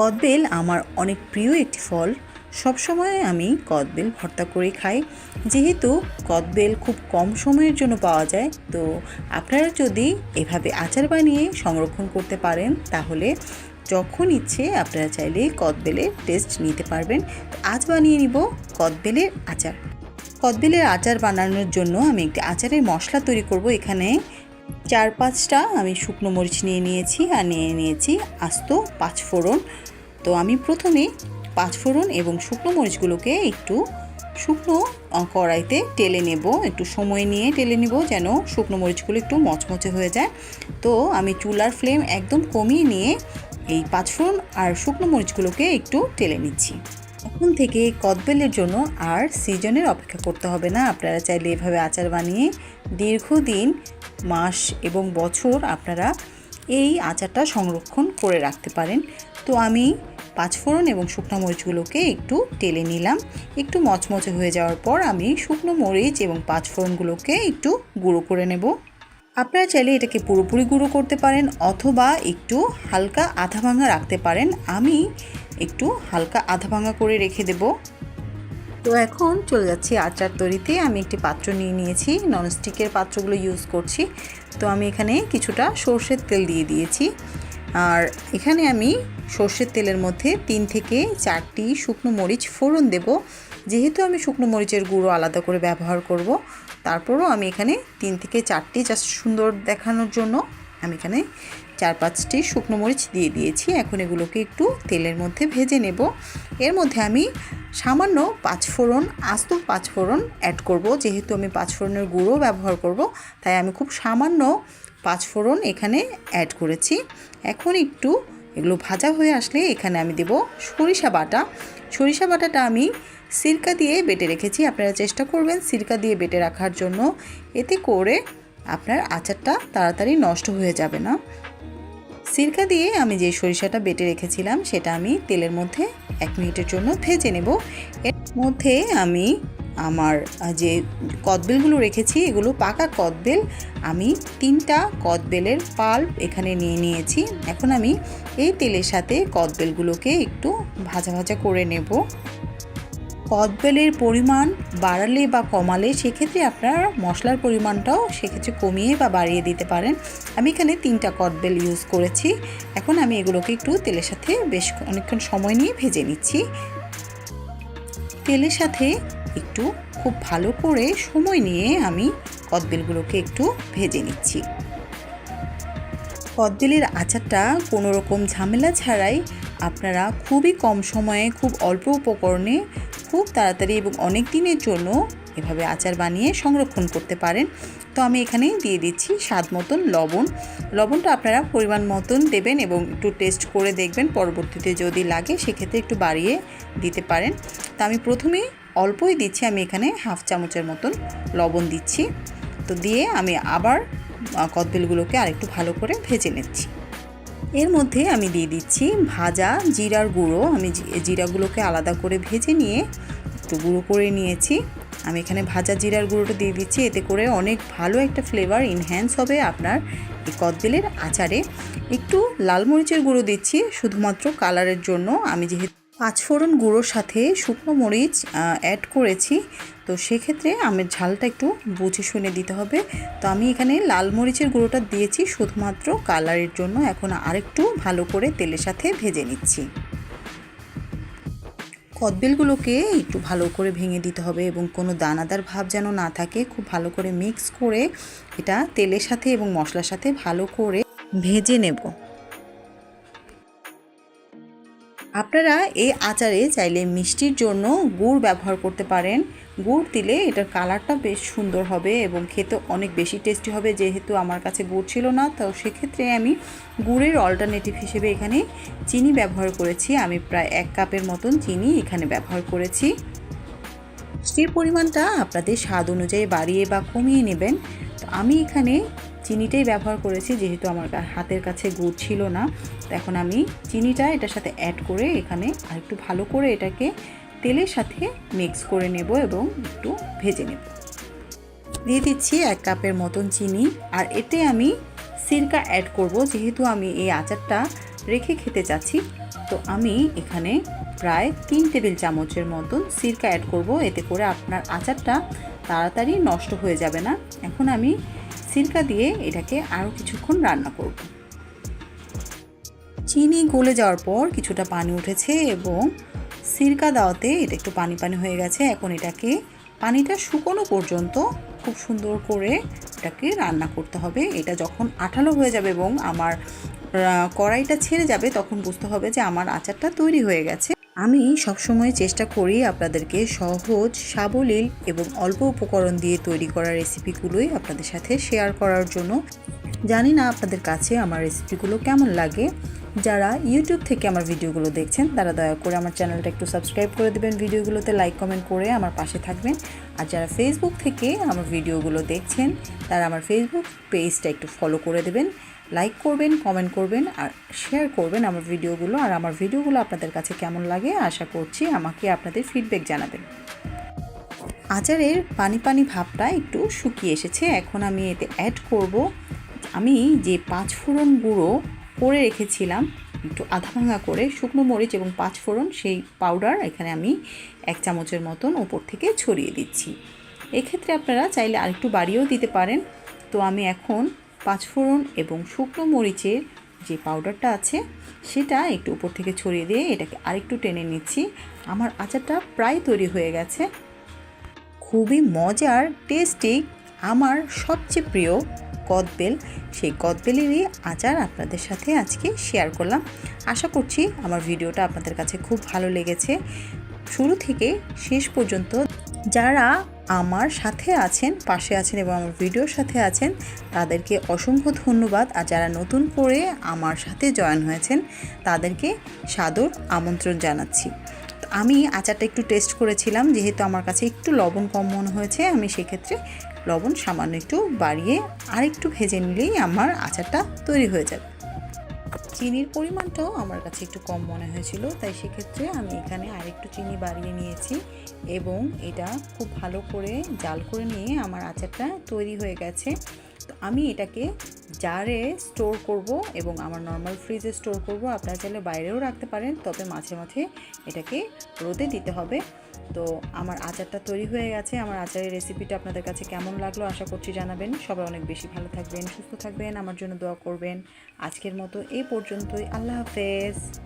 কদবেল আমার অনেক প্রিয় একটি ফল। সবসময় আমি কদবেল ভর্তা করে খাই। যেহেতু কদবেল খুব কম সময়ের জন্য পাওয়া যায়, তো আপনারা যদি এভাবে আচার বানিয়ে সংরক্ষণ করতে পারেন, তাহলে যখন ইচ্ছে আপনারা চাইলে কদবেলের টেস্ট নিতে পারবেন। আজ বানিয়ে নিব কদবেলের আচার। কদবেলের আচার বানানোর জন্য আমি একটি আচারের মশলা তৈরি করব এখানে। চার পাঁচটা আমি শুকনো মরিচ নিয়ে নিয়েছি আর নিয়ে নিয়েছি আস্ত পাঁচ ফোড়ন তো আমি প্রথমে পাঁচ ফোড়ন এবং শুকনো মরিচগুলোকে একটু শুকনো কড়াইতে টেলে নেব। একটু সময় নিয়ে টেলে নেব যেন শুকনো মরিচগুলো একটু মচমচে হয়ে যায়। তো আমি চুলার ফ্লেম একদম কমিয়ে নিয়ে এই পাঁচ ফোড়ন আর শুকনো মরিচগুলোকে একটু টেলে নিচ্ছি। এখন থেকে কদবেলের জন্য আর সিজনের অপেক্ষা করতে হবে না। আপনারা চাইলে এভাবে আচার বানিয়ে দীর্ঘদিন, মাস এবং বছর আপনারা এই আচারটা সংরক্ষণ করে রাখতে পারেন। তো আমি পাঁচফোড়ন এবং শুকনো মরিচগুলোকে একটু টেলে নিলাম। একটু মচমচে হয়ে যাওয়ার পর আমি শুকনো মরিচ এবং পাঁচফোড়নগুলোকে একটু গুঁড়ো করে নেব। আপনারা চাইলে এটাকে পুরোপুরি গুঁড়ো করতে পারেন অথবা একটু হালকা আধা ভাঙা রাখতে পারেন। আমি একটু হালকা আধা ভাঙা করে রেখে দেব। তো এখন চলে যাচ্ছি আচার তৈরিতে। আমি একটি পাত্র নিয়ে নিয়েছি ননস্টিকের পাত্রগুলো ইউজ করছি। তো আমি এখানে কিছুটা সর্ষের তেল দিয়ে দিয়েছি। আর এখানে আমি সর্ষের তেলের মধ্যে তিন থেকে চারটি শুকনো মরিচ ফোড়ন দেব। যেহেতু আমি শুকনো মরিচের গুঁড়ো আলাদা করে ব্যবহার করব, তারপরও আমি এখানে তিন থেকে চারটি জাস্ট সুন্দর দেখানোর জন্য আমি এখানে চার পাঁচটি শুকনো মরিচ দিয়ে দিয়েছি। এখন এগুলোকে একটু তেলের মধ্যে ভেজে নেব। এর মধ্যে আমি সামান্য পাঁচফোড়ন, আস্ত পাঁচফোড়ন অ্যাড করব। যেহেতু আমি পাঁচফোড়নের গুঁড়ো ব্যবহার করব, তাই আমি খুব সামান্য পাঁচফোড়ন এখানে অ্যাড করেছি। এখন একটু এগুলো ভাজা হয়ে আসলে এখানে আমি দেব সরিষা বাটা। সরিষা বাটাটা আমি সিরকা দিয়ে বেটে রেখেছি। আপনারা চেষ্টা করবেন সিরকা দিয়ে বেটে রাখার জন্য। এতে করে আপনার আচারটা তাড়াতাড়ি নষ্ট হয়ে যাবে না। সিরকা দিয়ে আমি যে সরিষাটা বেটে রেখেছিলাম, সেটা আমি তেলের মধ্যে এক মিনিটের জন্য ভেজে নেব। এর মধ্যে আমি আমার যে কদবেলগুলো রেখেছি, এগুলো পাকা কদবেল, আমি তিনটা কদবেলের পাল্প এখানে নিয়ে নিয়েছি। এখন আমি এই তেলের সাথে কদবেলগুলোকে একটু ভাজা ভাজা করে নেব। কদবেলের পরিমাণ বাড়ালে বা কমালে সেক্ষেত্রে আপনার মশলার পরিমাণটাও সেক্ষেত্রে কমিয়ে বা বাড়িয়ে দিতে পারেন। আমি এখানে তিনটা কদবেল ইউজ করেছি। এখন আমি এগুলোকে একটু তেলের সাথে বেশ অনেকক্ষণ সময় নিয়ে ভেজে নিচ্ছি। তেলের সাথে একটু খুব ভালো করে সময় নিয়ে আমি কদবেলগুলোকে একটু ভেজে নিচ্ছি। কদবেলের আচারটা কোনো রকম ঝামেলা ছাড়াই আপনারা খুবই কম সময়ে খুব অল্প উপকরণে খুব তাড়াতাড়ি এবং অনেক দিনের জন্য এভাবে আচার বানিয়ে সংরক্ষণ করতে পারেন। তো আমি এখানে দিয়ে দিচ্ছি স্বাদ মতন লবণ। লবণটা আপনারা পরিমাণ মতন দেবেন এবং একটু টেস্ট করে দেখবেন। পরবর্তীতে যদি লাগে সেক্ষেত্রে একটু বাড়িয়ে দিতে পারেন। তা আমি প্রথমেই অল্পই দিচ্ছি, আমি এখানে হাফ চামচের মতন লবণ দিচ্ছি। তো দিয়ে আমি আবার কদবেলগুলোকে আরেকটু ভালো করে ভেজে নিচ্ছি। এর মধ্যে আমি দিয়ে দিচ্ছি ভাজা জিরার গুঁড়ো। আমি জিরাগুলোকে আলাদা করে ভেজে নিয়ে একটু গুঁড়ো করে নিয়েছি। আমি এখানে ভাজা জিরার গুঁড়োটা দিয়ে দিচ্ছি। এতে করে অনেক ভালো একটা ফ্লেভার ইনহ্যান্স হবে আপনার এই কদবেলের আচারে। একটু লাল মরিচের গুঁড়ো দিচ্ছি, শুধুমাত্র কালারের জন্য। আমি যেহেতু পাঁচফোড়ন গুঁড়োর সাথে শুকনো মরিচ অ্যাড করেছি। তো সেক্ষেত্রে আমের ঝালটা একটু বুঝে শুনে দিতে হবে। তো আমি এখানে লাল মরিচের গুঁড়োটা দিয়েছি শুধুমাত্র কালারের জন্য। এখন আরেকটু ভালো করে তেলের সাথে ভেজে নিচ্ছি। কদবেলগুলোকে একটু ভালো করে ভেঙে দিতে হবে এবং কোনো দানাদার ভাব যেন না থাকে। খুব ভালো করে মিক্স করে এটা তেলের সাথে এবং মশলার সাথে ভালো করে ভেজে নেব। আপনারা এই আচারে চাইলে মিষ্টির জন্য গুড় ব্যবহার করতে পারেন। গুড় দিলে এটার কালারটা বেশ সুন্দর হবে এবং খেতে অনেক বেশি টেস্টি হবে। যেহেতু আমার কাছে গুড় ছিল না, তো সেক্ষেত্রে আমি গুড়ের অল্টারনেটিভ হিসেবে এখানে চিনি ব্যবহার করেছি। আমি প্রায় এক কাপের মতন চিনি এখানে ব্যবহার করেছি। মিষ্টির পরিমাণটা আপনাদের স্বাদ অনুযায়ী বাড়িয়ে বা কমিয়ে নেবেন। তো আমি এখানে চিনিটাই ব্যবহার করেছি, যেহেতু আমার হাতের কাছে গুড় ছিল না এখন আমি চিনিটা এটার সাথে অ্যাড করে এখানে আরেকটু ভালো করে এটাকে তেলের সাথে মিক্স করে নেব এবং একটু ভেজে নেব। দিয়ে দিচ্ছি এক কাপের মতন চিনি, আর এতে আমি সিরকা অ্যাড করব, যেহেতু আমি এই আচারটা রেখে খেতে চাচ্ছি, তো আমি এখানে প্রায় তিন টেবিল চামচের মতন সিরকা অ্যাড করব, এতে করে আপনার আচারটা তাড়াতাড়ি নষ্ট হয়ে যাবে না। এখন আমি সিরকা দিয়ে এটাকে আরও কিছুক্ষণ রান্না করব। চিনি গলে যাওয়ার পর কিছুটা পানি উঠেছে এবং সিরকা দেওয়াতে এটা একটু পানি পানি হয়ে গেছে। এখন এটাকে পানিটা শুকনো পর্যন্ত খুব সুন্দর করে এটাকে রান্না করতে হবে। এটা যখন আঠালো হয়ে যাবে এবং আমার কড়াইটা ছেড়ে যাবে তখন বুঝতে হবে যে আমার আচারটা তৈরি হয়ে গেছে। আমি সবসময় চেষ্টা করি আপনাদেরকে সহজ, সাবলীল এবং অল্প উপকরণ দিয়ে তৈরি করা রেসিপিগুলোই আপনাদের সাথে শেয়ার করার জন্য। জানি না আপনাদের কাছে আমার রেসিপিগুলো কেমন লাগে। যারা ইউটিউব থেকে আমার ভিডিওগুলো দেখছেন, তারা দয়া করে আমার চ্যানেলটা একটু সাবস্ক্রাইব করে দেবেন, ভিডিওগুলোতে লাইক, কমেন্ট করে আমার পাশে থাকবেন। আর যারা ফেসবুক থেকে আমার ভিডিওগুলো দেখছেন, তারা আমার ফেসবুক পেজটা একটু ফলো করে দেবেন। লাইক করবেন কমেন্ট করবেন আর শেয়ার করবেন আমার ভিডিওগুলো আর আমার ভিডিওগুলো আপনাদের কাছে কেমন লাগে আশা করছি আমাকে আপনাদের ফিডব্যাক জানাবেন। আচারের পানি পানি ভাবটা একটু শুকিয়ে এসেছে, এখন আমি এতে অ্যাড করব। আমি যে পাঁচ ফোড়ন গুঁড়ো করে রেখেছিলাম, একটু আধা ভাঙা করে শুকনো মরিচ এবং পাঁচ ফোড়ন, সেই পাউডার এখানে আমি এক চামচের মতন ওপর থেকে ছড়িয়ে দিচ্ছি। এক্ষেত্রে আপনারা চাইলে আরেকটু বাড়িয়েও দিতে পারেন। তো আমি এখন পাঁচ ফোড়ন এবং শুকনো মরিচের যে পাউডারটা আছে, সেটা একটু উপর থেকে ছড়িয়ে দিয়ে এটাকে আরেকটু টেনে নিচ্ছি। আমার আচারটা প্রায় তৈরি হয়ে গেছে। খুবই মজার টেস্টি আমার সবচেয়ে প্রিয় কদবেল। সেই কদবেলেরই আচার আপনাদের সাথে আজকে শেয়ার করলাম। আশা করছি আমার ভিডিওটা আপনাদের কাছে খুব ভালো লেগেছে। শুরু থেকে শেষ পর্যন্ত যারা আমার সাথে আছেন, পাশে আছেন এবং আমার ভিডিওর সাথে আছেন, তাদেরকে অসংখ্য ধন্যবাদ। আর যারা নতুন করে আমার সাথে জয়েন হয়েছেন, তাদেরকে সাদর আমন্ত্রণ জানাচ্ছি। আমি আচারটা একটু টেস্ট করেছিলাম, যেহেতু আমার কাছে একটু লবণ কম মনে হয়েছে, আমি সেক্ষেত্রে লবণ সামান্য একটু বাড়িয়ে আর একটু ভেজে নিলেই আমার আচারটা তৈরি হয়ে যাবে। চিনির পরিমাণটাও আমার কাছে একটু কম মনে হয়েছিল, তাই সেক্ষেত্রে আমি এখানে আরেকটু চিনি বাড়িয়ে নিয়েছি এবং এটা খুব ভালো করে জাল করে নিয়ে আমার আচারটা তৈরি হয়ে গেছে। তো আমি এটাকে জারে স্টোর করব এবং আমার নর্মাল ফ্রিজে স্টোর করব। আপনারা চাইলে বাইরেও রাখতে পারেন, তবে মাঝে মাঝে এটাকে রোদে দিতে হবে। তো আমার আচারটা তৈরি হয়ে গেছে। আমার আচারের রেসিপিটা আপনাদের কাছে কেমন লাগল আশা করছি জানাবেন। সবাই অনেক বেশি ভালো থাকবেন, সুস্থ থাকবেন, আমার জন্য দোয়া করবেন। আজকের মতো এই পর্যন্তই। আল্লাহ হাফেজ।